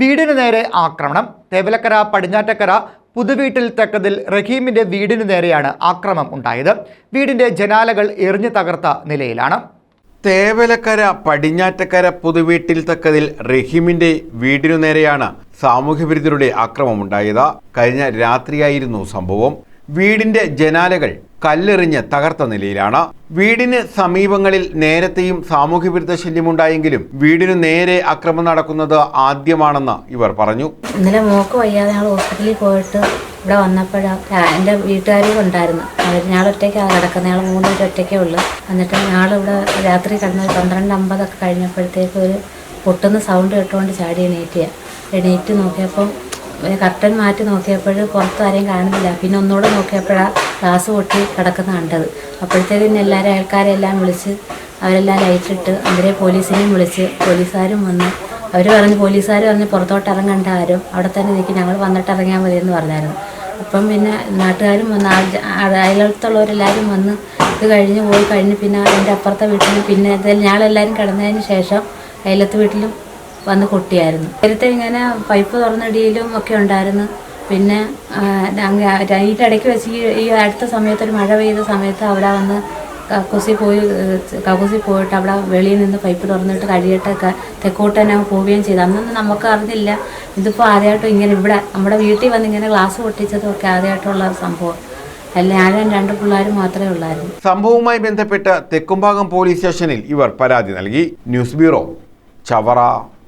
വീടിനു നേരെ ആക്രമണം. തേവലക്കര പടിഞ്ഞാറ്റക്കര പുതുവീട്ടിൽ തെക്കതിൽ റഹീമിന്റെ വീടിനു നേരെയാണ് ആക്രമം ഉണ്ടായത്. വീടിന്റെ ജനാലകൾ എറിഞ്ഞു തകർത്ത നിലയിലാണ്. തേവലക്കര പടിഞ്ഞാറ്റക്കര പുതുവീട്ടിൽ തക്കതിൽ റഹീമിന്റെ വീടിനു നേരെയാണ് സാമൂഹ്യവിരുദ്ധരുടെ ആക്രമമുണ്ടായത് കഴിഞ്ഞ രാത്രിയായിരുന്നു സംഭവം. വീടിന്റെ ജനാലകൾ കല്ലെറിഞ്ഞ് തകർത്ത നിലയിലാണ്. വീടിന് സമീപങ്ങളിൽ നേരത്തെയും സാമൂഹ്യവിരുദ്ധ ശല്യമുണ്ടായെങ്കിലും വീടിന് നേരെ അക്രമം നടക്കുന്നത് ആദ്യമാണെന്ന് ഇവർ പറഞ്ഞു. ഇന്നലെ മോക്ക് വയ്യാതെ ഞങ്ങൾ ഹോസ്പിറ്റലിൽ പോയിട്ട് ഇവിടെ വന്നപ്പോഴാണ് എന്റെ വീട്ടുകാരും ഉണ്ടായിരുന്നു. ഞങ്ങൾ ഒറ്റയ്ക്കാണ് കിടക്കുന്നത് ഞങ്ങൾ മൂന്ന് പേര് ഒറ്റയ്ക്കേ ഉള്ളൂ. എന്നിട്ട് ഞങ്ങളിവിടെ രാത്രി കിടന്നത് പന്ത്രണ്ട് അമ്പതൊക്കെ കഴിഞ്ഞപ്പോഴത്തേക്ക് ഒരു പൊട്ടുന്ന സൗണ്ട് കേട്ടുകൊണ്ട് ചാടി എണീറ്റിയ. എണീറ്റ് നോക്കിയപ്പം ഒരു കർട്ടൻ മാറ്റി നോക്കിയപ്പോൾ പുറത്ത് ആരെയും കാണുന്നില്ല. പിന്നെ ഒന്നുകൂടെ നോക്കിയപ്പോഴാണ് ഗ്ലാസ് പൊട്ടി കിടക്കുന്ന കണ്ടത്. അപ്പോഴത്തേക്കും എല്ലാവരും ആൾക്കാരെല്ലാം വിളിച്ച് അവരെല്ലാം ലൈറ്റിട്ട് അവരെ പോലീസിനെയും വിളിച്ച് പോലീസുകാരും വന്ന് അവർ പറഞ്ഞ് പോലീസുകാർ പറഞ്ഞ് പുറത്തോട്ട് ഇറങ്ങണ്ട ആരും. അവിടെ തന്നെ നിൽക്കും ഞങ്ങൾ വന്നിട്ട് ഇറങ്ങിയാൽ മതി എന്ന് പറഞ്ഞായിരുന്നു. അപ്പം പിന്നെ നാട്ടുകാരും വന്ന് അയലത്തുള്ളവരെല്ലാവരും വന്ന് ഇത് കഴിഞ്ഞ് പോയി കഴിഞ്ഞ് പിന്നെ എന്റെ അപ്പുറത്തെ വീട്ടിൽ പിന്നെ ഞങ്ങളെല്ലാവരും കിടന്നതിന് ശേഷം അയലത്ത് വീട്ടിലും വന്ന് കൊട്ടിയായിരുന്നു നേരത്തെ ഇങ്ങനെ പൈപ്പ് തുറന്നിടിയിലും ഒക്കെ ഉണ്ടായിരുന്നു. പിന്നെ അതിന്റെ ഇടയ്ക്ക് വെച്ച് ഈ അടുത്ത സമയത്ത് ഒരു മഴ പെയ്ത സമയത്ത് അവിടെ വന്ന് കക്കൂസി പോയി കക്കൂസി പോയിട്ട് അവിടെ വെളിയിൽ നിന്ന് പൈപ്പ് തുറന്നിട്ട് കഴിയിട്ടൊക്കെ തെക്കോട്ട് തന്നെ പോവുകയും ചെയ്തു. അന്നൊന്നും നമുക്ക് അറിഞ്ഞില്ല. ഇതിപ്പോൾ ആദ്യമായിട്ടും ഇങ്ങനെ ഇവിടെ നമ്മുടെ വീട്ടിൽ വന്ന് ഇങ്ങനെ ഗ്ലാസ് പൊട്ടിച്ചതും ഒക്കെ ആദ്യമായിട്ടുള്ള സംഭവം. അല്ല രണ്ട് മാത്രമേ ഉള്ളായിരുന്നു. സംഭവവുമായി ബന്ധപ്പെട്ട് തെക്കുംഭാഗം പോലീസ് സ്റ്റേഷനിൽ ഇവർ പരാതി നൽകി. News bureau Chavara.